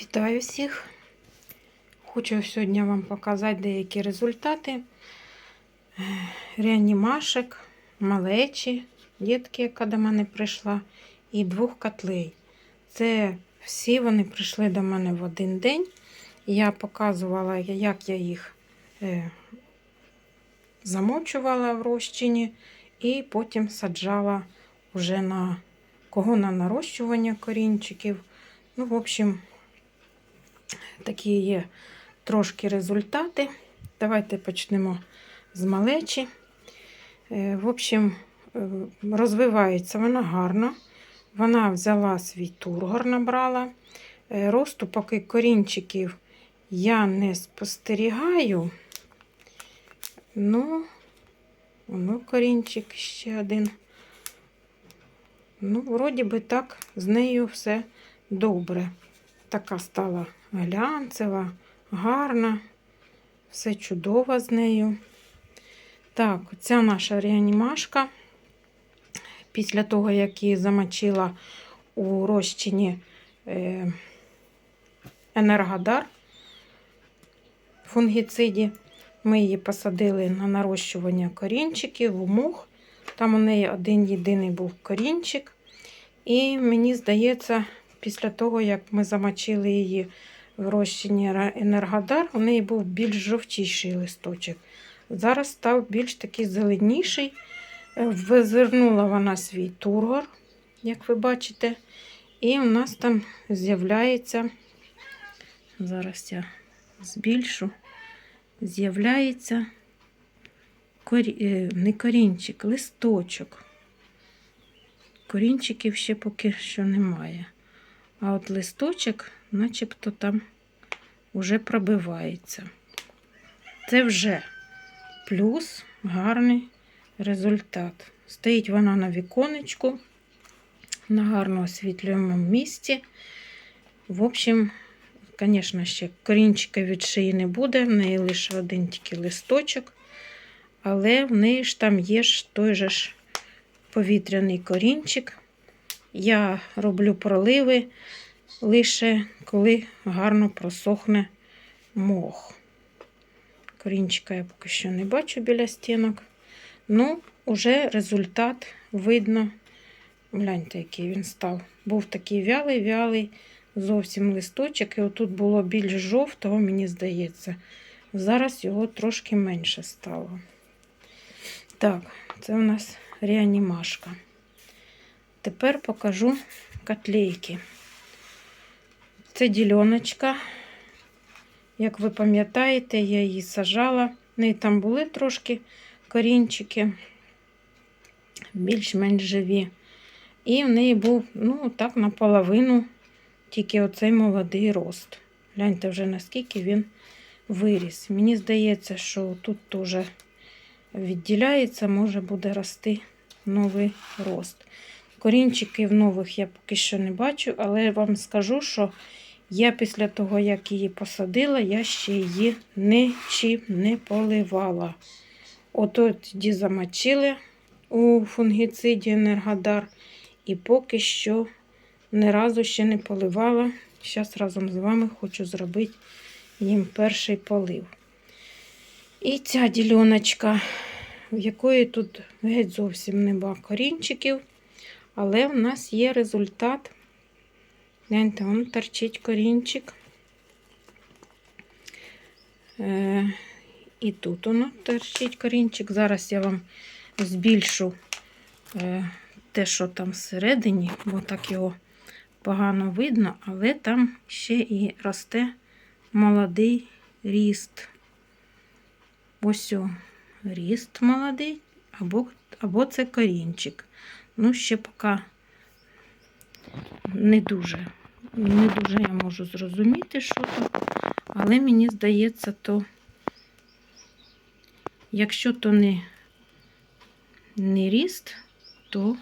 Вітаю всіх! Хочу сьогодні вам показати деякі результати реанімашек, малечі, дітки, яка до мене прийшла, і двох котлей. Це всі вони прийшли до мене в один день. Я показувала, як я їх е, замочувала в розчині і потім саджала вже на кого на нарощування корінчиків. Ну, в общем, такі є трошки результати. Давайте почнемо з малечі. Е, В общем, е, розвивається вона гарно. Вона взяла свій тургор, набрала. Е, Росту поки корінчиків я не спостерігаю. Ну, воно корінчик ще один. Ну, вроді би так, з нею все добре. Така стала глянцева, гарна, все чудово з нею. Так, ця наша реанімашка. Після того, як її замочила у розчині е, Енергодар фунгіциді, ми її посадили на нарощування корінчиків в мух. Там у неї один єдиний був корінчик. І мені здається, після того, як ми замочили її в розчині Енергодар, у неї був більш жовтіший листочок. Зараз став більш такий зеленіший. Визирнула вона свій тургор, як ви бачите. І у нас там з'являється, зараз я збільшу, з'являється корі... е, не корінчик, листочок. Корінчиків ще поки що немає. А от листочок, начебто там вже пробивається. Це вже плюс гарний результат. Стоїть вона на віконечку, на гарно освітлюємому місці. В общем, звісно, ще корінчика від шиї не буде, в неї лише один тільки листочок, але в неї ж там є ж той же ж повітряний корінчик. Я роблю проливи лише коли гарно просохне мох. Корінчика я поки що не бачу біля стінок. Ну, уже результат видно. Гляньте, який він став. Був такий вялий-вялий, зовсім листочок. І отут було більш жовтого, мені здається. Зараз його трошки менше стало. Так, це у нас реанімашка. Тепер покажу котлейки. Це дільоночка. Як ви пам'ятаєте, я її сажала. В неї там були трошки корінчики, більш-менш живі. І в неї був, ну, так, наполовину тільки оцей молодий рост. Гляньте вже, наскільки він виріс. Мені здається, що тут теж відділяється, може буде рости новий рост. Корінчиків нових я поки що не бачу, але вам скажу, що я після того, як її посадила, я ще її нічим не поливала. Ото тоді замочили у фунгіциді Енергодар, і поки що ні разу ще не поливала. Зараз разом з вами хочу зробити їм перший полив. І ця діляночка, в якої тут геть зовсім нема корінчиків, але в нас є результат. Гляньте, вон торчить корінчик. Е, і тут воно торчить корінчик. Зараз я вам збільшу е, те, що там всередині, бо так його погано видно, але там ще і росте молодий ріст. Ось о, ріст молодий, або, або це корінчик. Ну, ще поки не дуже. Не дуже я можу зрозуміти, що то, але мені здається, то, якщо то не, не ріст, то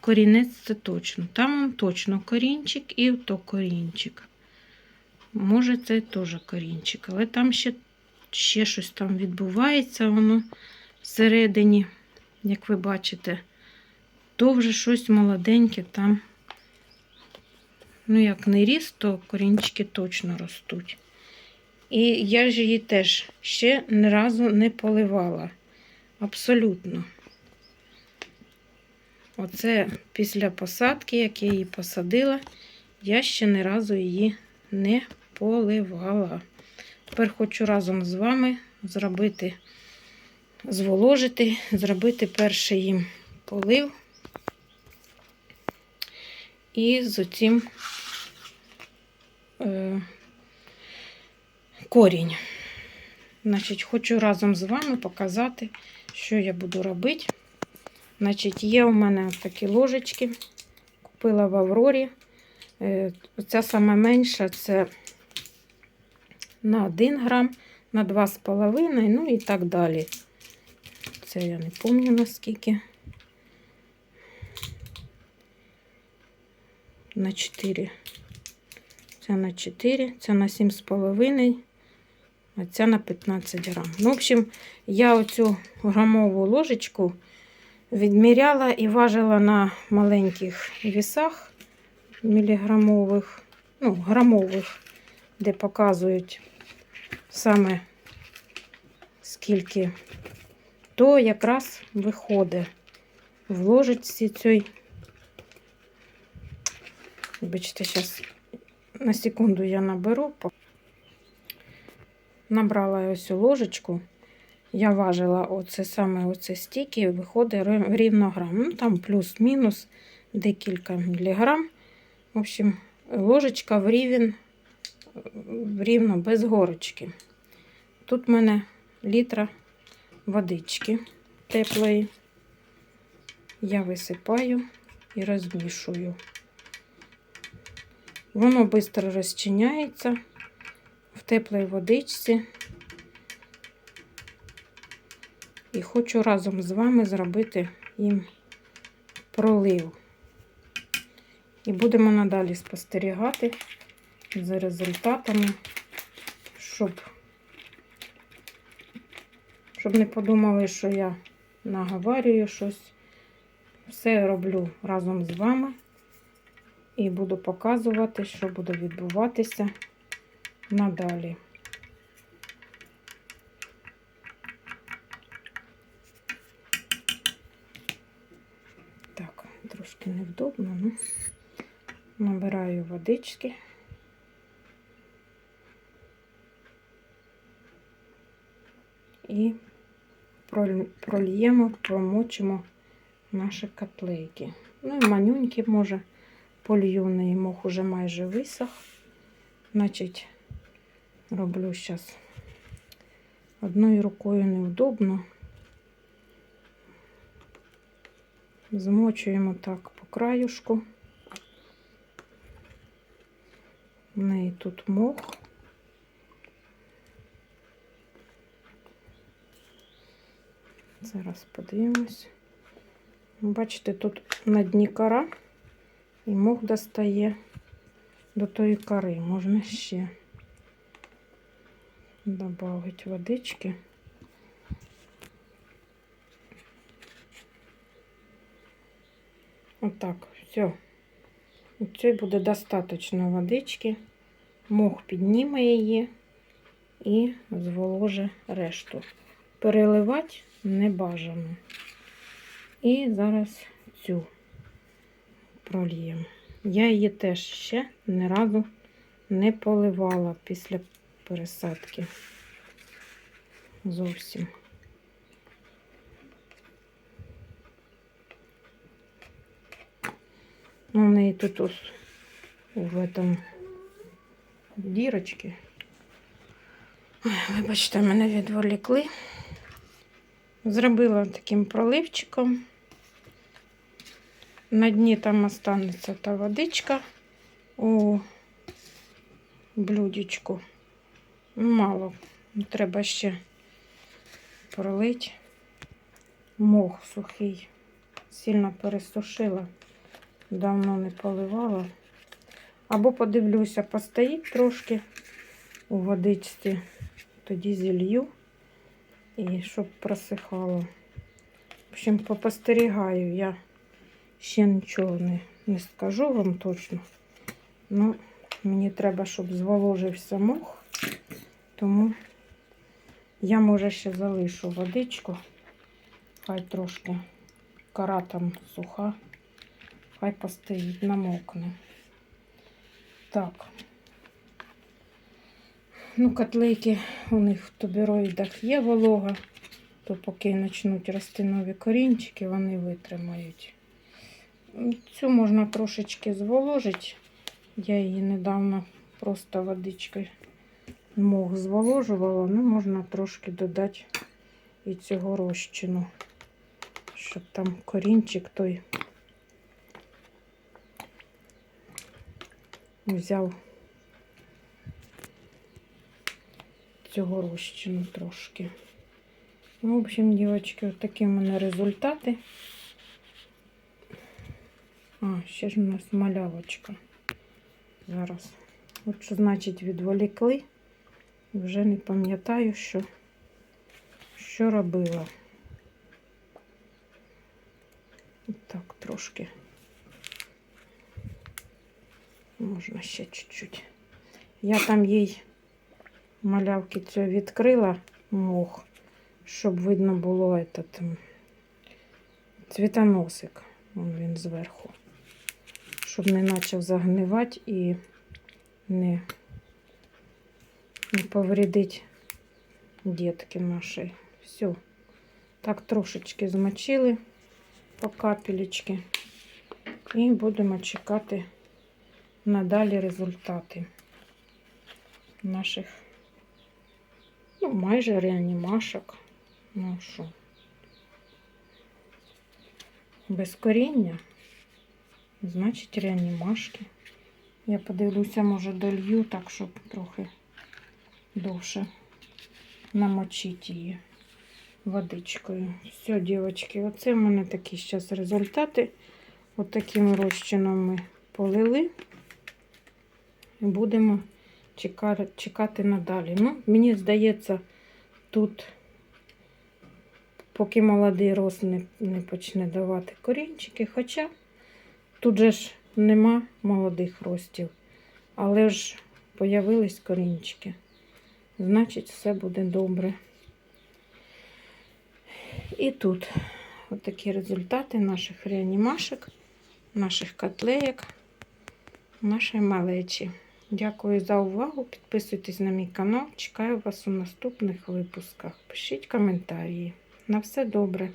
корінець це точно. Там точно корінчик і то корінчик. Може, це теж корінчик, але там ще, ще щось там відбувається, воно всередині, як ви бачите, то вже щось молоденьке там ну як не ріс, то корінчики точно ростуть. І я ж її теж ще ні разу не поливала. Абсолютно. Оце після посадки, як я її посадила, я ще ні разу її не поливала. Тепер хочу разом з вами зробити, зволожити, зробити перший їм полив. І з оцим е, корінь. Значить, хочу разом з вами показати, що я буду робити. Значить, є у мене такі ложечки. Купила в Аврорі. Е, Ця саме менша це на 1 грам, на 2,5, ну і так далі. Це я не пам'ятаю наскільки. На 4. Це на 4, це на 7,5, а ця на 15 грам. Ну, в общем, я оцю грамову ложечку відміряла і важила на маленьких вісах міліграмових, ну, грамових, де показують саме скільки, то якраз виходить в ложечці цій. Вибачте, зараз на секунду я наберу. Набрала ось ложечку. Я важила оце саме оце стільки, виходить рівно грам. Ну, там плюс-мінус декілька міліграм. В общем, ложечка в рівень, рівно без горочки. Тут в мене літра водички теплої. Я висипаю і розмішую. Воно швидко розчиняється в теплій водичці. І хочу разом з вами зробити їм пролив. І будемо надалі спостерігати за результатами, щоб, щоб не подумали, що я наговарюю щось. Все роблю разом з вами і буду показувати, що буде відбуватися надалі. Так, трошки невдобно, ну набираю водички. І прольємо, промочимо наші котлейки. Ну і манюньки, може, неї мох уже майже висох. Значить, роблю зараз одною рукою неудобно. Змочуємо так по краюшку. В неї тут мох. Зараз подивимось. Бачите, тут на дні кора і мох достає до тої кори. Можна ще додати водички. Отак, все. Це буде достатньо водички. Мох підніме її і зволоже решту. Переливати не бажано. І зараз цю прольємо. Я її теж ще ні разу не поливала після пересадки. Зовсім. Ну, у неї тут ось в этом дірочки. Вибачте, мене відволікли. Зробила таким проливчиком. На дні там останеться та водичка у блюдечку. Мало, треба ще пролить. Мох сухий, сильно пересушила, давно не поливала. Або подивлюся, постоїть трошки у водичці, тоді зілью і щоб просихало. В общем, попостерігаю, я ще нічого не, не скажу вам точно. Ну, мені треба, щоб зволожився мох, тому я, може, ще залишу водичку. Хай трошки кора там суха, хай постоїть, намокне. Так. Ну, котлейки у них в тубероїдах є волога, то поки почнуть рости нові корінчики, вони витримають. Цю можна трошечки зволожити. Я її недавно просто водичкою мох зволожувала, ну можна трошки додати і цього розчину, щоб там корінчик той взяв цього розчину трошки. Ну, в общем, дівчатки, такі в мене результати. А, ще ж у нас малявочка. Зараз. От що значить відволікли. Вже не пам'ятаю, що, що робила. От так трошки. Можна ще чуть-чуть. Я там їй малявки цю відкрила мох, щоб видно було этот цвітоносик. Вон він зверху. Щоб не почав загнивати і не, не повредить дітки наші. Все. Так трошечки змочили по капелечки. І будемо чекати надалі результати наших, ну, майже реанімашок. Ну що, без коріння, значить реанімашки. Я подивлюся, може, долью так, щоб трохи довше намочити її водичкою. Все, дівчатки, оце в мене такі зараз результати. От таким розчином ми полили. І будемо чекати, чекати надалі. Ну, мені здається, тут, поки молодий рост не, не почне давати корінчики, хоча тут же ж нема молодих ростів, але ж появились корінчики. Значить, все буде добре. І тут от результати наших реанімашок, наших котлеєк, нашої малечі. Дякую за увагу. Підписуйтесь на мій канал. Чекаю вас у наступних випусках. Пишіть коментарі. На все добре.